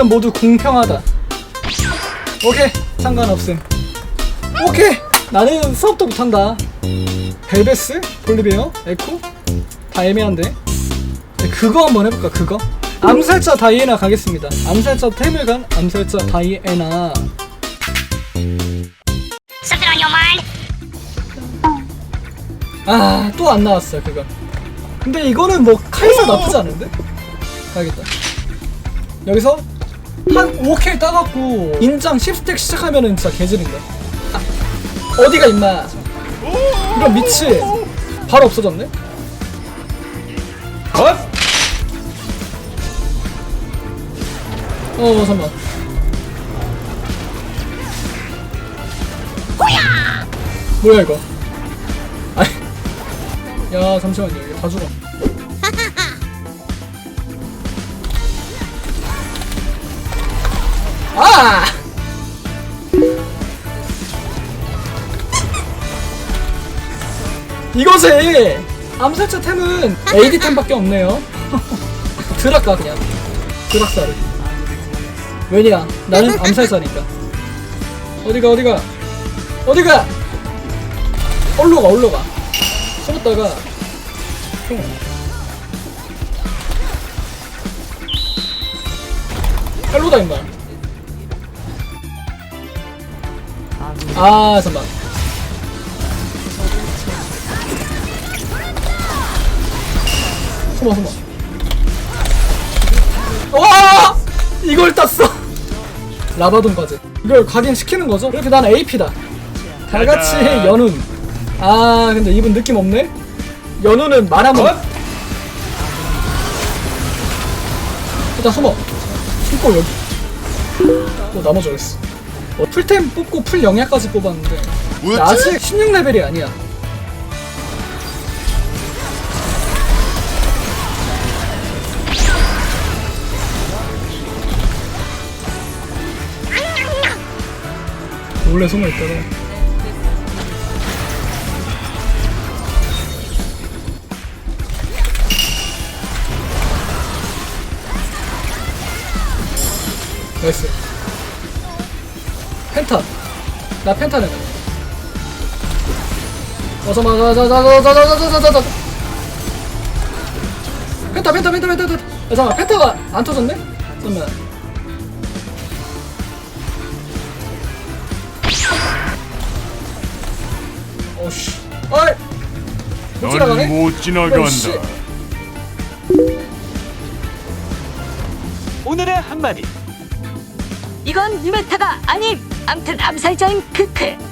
우리는 모두 공평하다. 오케이 상관없음. 오케이 나는 수업도 못한다. 벨베스, 볼리베어, 에코 다 애매한데. 네, 그거 한번 해볼까 그거? 암살자 다이애나 가겠습니다. 암살자 템을 간 암살자 다이애나. 아 또 안 나왔어 그거. 근데 이거는 뭐 카이사 나쁘지 않은데? 가겠다. 여기서 한 5킬 따갖고 인장 10스택 시작하면은 진짜 개지린다. 아, 어디가 임마? 이런 미치 바로 없어졌네? 컷! 어 잠만. 뭐야 이거? 아이, 야 잠시만요 이게 다 죽어. 이것에 암살자 템은 AD 템밖에 없네요. 드락가 그냥 드락사를. 왜냐? 나는 암살자니까. 어디가 어디가 어디가? 얼로 가 얼로 가. 숨었다가 총. 일로다 임마. 아 잠깐. 숨어 숨어. 와! 이걸 땄어. 라바돈 과제. 이걸 각인시키는 거죠? 이렇게 나는 AP다. 다 같이 짜잔. 연운. 아 근데 이분 느낌 없네. 연운은 말하면 컷! 일단 숨어. 숨고 여기. 또 나머지 어딨어? 어, 풀템 뽑고 풀 영야까지 뽑았는데. 나 아직 16레벨이 아니야. 몰래 숨어 있다가. 나이스 펜타 나 펜타 내가 어서 마자자자자자자자자자 펜타 펜타 펜타 펜타 펜타 야 잠깐 펜타가 안 터졌네? 잠깐만 어씨 어이 못 지나가네? 넌 못. 지나간다. 오늘의 한마디 이건 유메타가 아님. 암튼 암살자인 크크.